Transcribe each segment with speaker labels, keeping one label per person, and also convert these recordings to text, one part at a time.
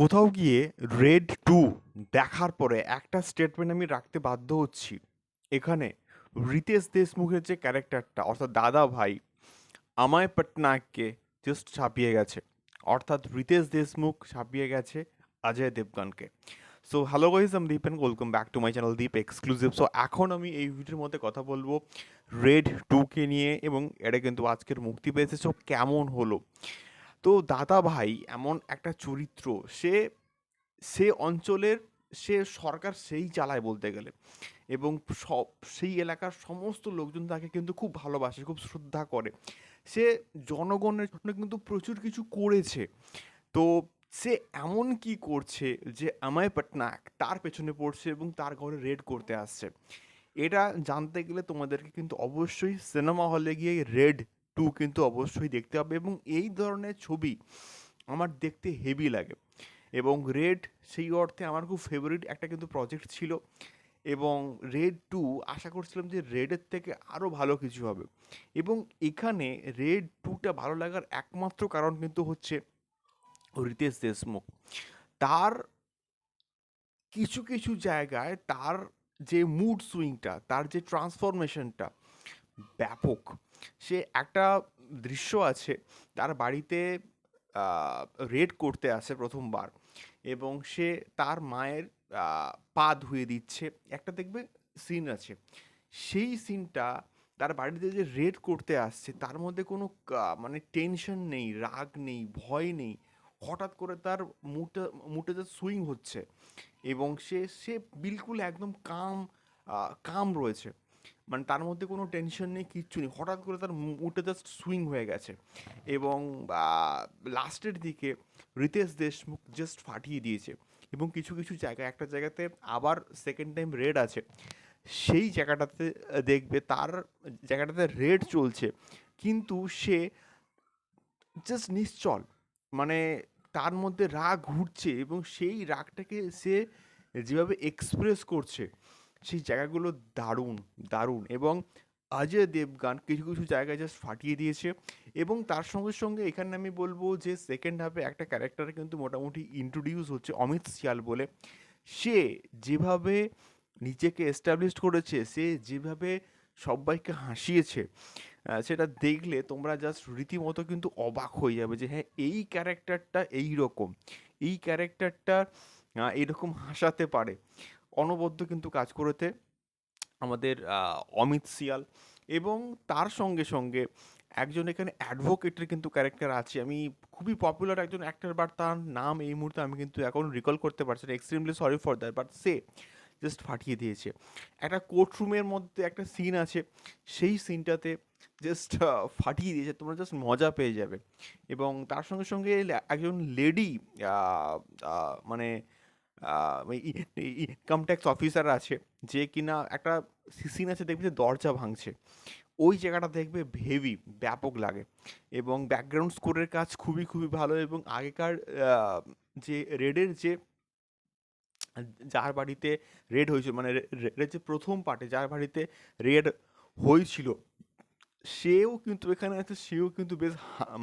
Speaker 1: কোথাও গিয়ে red two দেখার পরে একটা স্টেটমেন্ট আমি রাখতে বাধ্য হচ্ছি। এখানে রিতেশ দেশমুখের যে ক্যারেক্টারটা অর্থাৎ দাদা ভাই, আমায় পটনায়ককে জাস্ট ছাপিয়ে গেছে। অর্থাৎ রিতেশ দেশমুখ ছাপিয়ে গেছে অজয় দেবগনকে। সো হ্যালো গাইজ আমি Deep and welcome back to my channel Deep exclusive so এখন আমি এই ভিডিওর মধ্যে কথা বলব রেড টুকে নিয়ে এবং এটা কিন্তু আজকের মুক্তি পেয়েছে। সো কেমন হলো? তো দাদা ভাই এমন একটা চরিত্র, সে সে অঞ্চলের, সে সরকার সেই চালায় বলতে গেলে। এবং সব, সেই এলাকার সমস্ত লোকজন তাকে কিন্তু খুব ভালোবাসে, খুব শ্রদ্ধা করে। সে জনগণের জন্য কিন্তু প্রচুর কিছু করেছে। তো সে এমন কি করছে যে আমায় পটনায়ক, তার পেছনে পড়ছে এবং তার ঘরে রেড করতে আসছে। এটা জানতে গেলে তোমাদেরকে কিন্তু অবশ্যই সিনেমা হলে গিয়ে রেড টু কিন্তু অবশ্যই দেখতে হবে এবং এই ধরনের ছবি আমার দেখতে হেভি লাগে। এবং রেড সেই অর্থে আমার খুব ফেভারিট একটা কিন্তু প্রজেক্ট ছিল। এবং রেড টু আশা করছিলাম যে রেডের থেকে আরও ভালো কিছু হবে। এবং এখানে রেড টুটা ভালো লাগার একমাত্র কারণ কিন্তু হচ্ছে রিতেশ দেশমুখ। তার কিছু কিছু জায়গায় তার যে মুড সুইংটা তার যে ট্রান্সফরমেশনটা ব্যাপক। সে একটা দৃশ্য আছে, তার বাড়িতে রেড করতে আসে প্রথমবার এবং সে তার মায়ের পা ধুয়ে দিচ্ছে। একটা দেখবে সিন আছে। সেই সিনটা তার বাড়িতে যে রেড করতে আসছে, তার মধ্যে কোনো মানে টেনশন নেই, রাগ নেই, ভয় নেই। হঠাৎ করে তার মুটে মুটে যে সুইং হচ্ছে এবং সে সে বিলকুল একদম কাম কাম রয়েছে। মানে তার মধ্যে কোনো টেনশন নেই, কিচ্ছু নেই। হঠাৎ করে তার মুডটা জাস্ট সুইং হয়ে গেছে। এবং লাস্টের দিকে রিতেশ দেশমুখ জাস্ট ফাটিয়ে দিয়েছে। এবং কিছু কিছু জায়গায়, একটা জায়গাতে আবার সেকেন্ড টাইম রেড আছে। সেই জায়গাটাতে দেখবে তার জায়গাটাতে রেড চলছে। কিন্তু সে জাস্ট নিশ্চল। মানে তার মধ্যে রাগ ঘুরছে এবং সেই রাগটাকে সে যেভাবে এক্সপ্রেস করছে সেই জায়গাগুলো দারুণ দারুণ। এবং অজয় দেবগান কিছু কিছু জায়গায় জাস্ট ফাটিয়ে দিয়েছে। এবং তার সঙ্গে সঙ্গে এখানে আমি বলব যে সেকেন্ড হাফে একটা ক্যারেক্টার কিন্তু মোটামুটি ইন্ট্রোডিউস হচ্ছে অমিত শিয়াল বলে। সে যেভাবে নিজেকে এস্টাবলিশ করেছে, সে যেভাবে সবাইকে হাসিয়েছে সেটা দেখলে তোমরা জাস্ট রীতিমতো কিন্তু অবাক হয়ে যাবে যে হ্যাঁ এই ক্যারেক্টারটা এই রকম এই ক্যারেক্টারটা এরকম হাসাতে পারে। অনবদ্য কিন্তু কাজ করেতে আমাদের অমিত সিয়াল এবং তার সঙ্গে সঙ্গে একজন এখানে অ্যাডভোকেটের কিন্তু ক্যারেক্টার আছে। আমি খুবই পপুলার একজন অ্যাক্টর, বাট তার নাম এই মুহূর্তে আমি কিন্তু এখন রিকল করতে পারছি না। Extremely sorry for that but say just ফাটিয়ে দিয়েছে। একটা কোর্টরুমের মধ্যে একটা সিন আছে। সেই সিনটাতে জাস্ট ফাটিয়ে দিয়েছে। তোমরা জাস্ট মজা পেয়ে যাবে। এবং তার সঙ্গে সঙ্গে একজন লেডি মানে ইনকাম ট্যাক্স অফিসার আছে, যে কিনা একটা সিন আছে দেখবে যে দরজা ভাঙছে। ওই জায়গাটা দেখবে হেভি ব্যাপক লাগে এবং ব্যাকগ্রাউন্ড স্কোরের কাজ খুবই খুবই ভালো এবং আগেকার যে রেডের যে, যার বাড়িতে রেড হয়েছিল মানে রেডের যে প্রথম পার্টে যার বাড়িতে রেড হয়েছিল, সেও কিন্তু এখানে আছে, সেও কিন্তু বেশ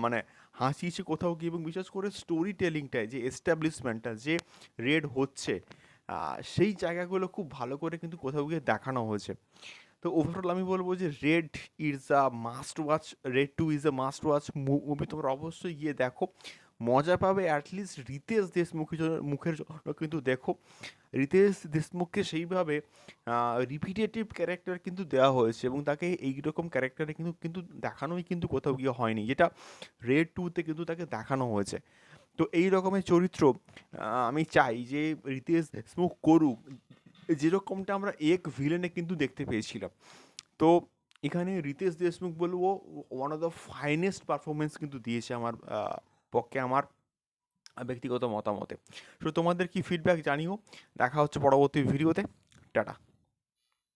Speaker 1: মানে হাসিয়েছে কোথাও গিয়ে এবং বিশেষ করে স্টোরি টেলিংটায় যে এস্টাবলিশমেন্টটা যে রেড হচ্ছে সেই জায়গাগুলো খুব ভালো করে কিন্তু কোথাও গিয়ে দেখানো হয়েছে। তো ওভারঅল আমি বলব যে Raid is a must watch Raid two is a must watch movie তোমরা অবশ্যই গিয়ে দেখো। মজা পাবে অ্যাটলিস্ট রিতেশ দেশমুখের জন্য মুখের জন্য কিন্তু দেখো, রিতেশ দেশমুখকে সেইভাবে রিপিটেটিভ ক্যারেক্টার কিন্তু দেওয়া হয়েছে এবং তাকে এইরকম ক্যারেক্টারে কিন্তু কিন্তু দেখানোই কিন্তু কোথাও গিয়ে হয়নি, যেটা রেড টুতে কিন্তু তাকে দেখানো হয়েছে। তো এই রকমের চরিত্র আমি চাই যে রিতেশ দেশমুখ করুক, যেরকমটা আমরা এক ভিলেনে কিন্তু দেখতে পেয়েছিলাম। তো এখানে রিতেশ দেশমুখ বলব one of the finest performance কিন্তু দিয়েছে আমার পক্ষে আমার ব্যক্তিগত মতামতে। শুধু তোমাদের কি ফিডব্যাক জানিও। দেখা হচ্ছে পরবর্তী ভিডিওতে টাটা।